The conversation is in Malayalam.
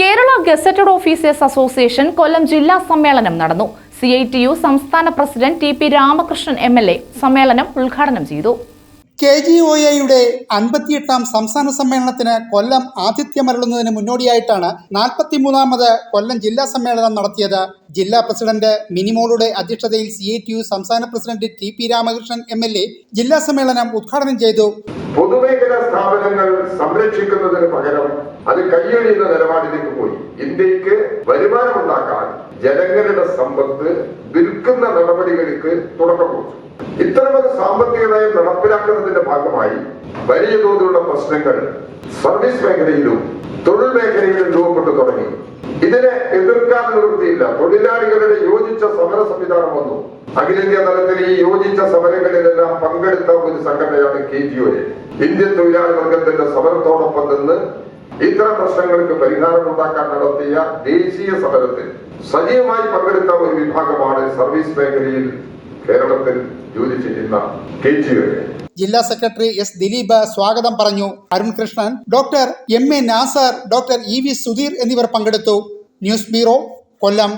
Kerala gazetted officers association Kollam ജില്ലാ സമ്മേളനം നടന്നു. സി ഐ ടി യു സംസ്ഥാന president T P Ramakrishnan M L A സമ്മേളനം ഉദ്ഘാടനം ചെയ്തു. കെ ജി ഒ എയുടെ അൻപത്തിയെട്ടാം സംസ്ഥാന സമ്മേളനത്തിന് കൊല്ലം ആതിഥ്യമരളുന്നതിന് മുന്നോടിയായിട്ടാണ് നാൽപ്പത്തിമൂന്നാമത് കൊല്ലം ജില്ലാ സമ്മേളനം നടത്തിയത്. ജില്ലാ പ്രസിഡന്റ് മിനിമോളുടെ അധ്യക്ഷതയിൽ സി ഐ ടി യു സംസ്ഥാന president T P Ramakrishnan M L A ജില്ലാ സമ്മേളനം ഉദ്ഘാടനം ചെയ്തു. പൊതുമേഖലാ സ്ഥാപനങ്ങൾ സംരക്ഷിക്കുന്നതിന് പകരം അത് കൈയൊഴിയുന്ന നിലപാടിലേക്ക് പോയി. ഇന്ത്യയ്ക്ക് വരുമാനമുണ്ടാക്കാൻ ജനങ്ങളുടെ സമ്പത്ത് വിൽക്കുന്ന നടപടികൾക്ക് തുടക്കം കുറിച്ചു. ഇത്തരമൊരു സാമ്പത്തിക നയം നടപ്പിലാക്കുന്നതിന്റെ ഭാഗമായി വലിയ തോതിലുള്ള പ്രശ്നങ്ങൾ സർവീസ് മേഖലയിലും തൊഴിൽ മേഖലയിലും രൂപപ്പെട്ടു തുടങ്ങി. ഇതിനെ എതിർക്കാൻ നിവൃത്തിയില്ല. തൊഴിലാളികളുടെ യോജിച്ച സമര സംവിധാനം വന്നു. അഖിലേന്ത്യാ തലത്തിൽ ഈ യോജിച്ച സമരങ്ങളിലെല്ലാം പങ്കെടുത്ത ഒരു സംഘടനയാണ് കെ ജി ഒ ഇന്ത്യൻ തൊഴിലാളി വർഗത്തിന്റെ സമരത്തോടൊപ്പം നിന്ന് ഇത്തരം പ്രശ്നങ്ങൾക്ക് പരിഹാരം ഉണ്ടാക്കാൻ നടത്തിയ ദേശീയ സമരത്തിൽ സജീവമായി പങ്കെടുത്ത ഒരു വിഭാഗമാണ് സർവീസ് മേഖലയിൽ കേരളത്തിൽ ജോലി ചെയ്യുന്ന കെ ജി ഒ ജില്ലാ സെക്രട്ടറി എസ് ദിലീപ് സ്വാഗതം പറഞ്ഞു. Arun Krishnan doctor M A Nasar doctor E V Sudheer എന്നിവർ പങ്കെടുത്തു. News bureau Kollam.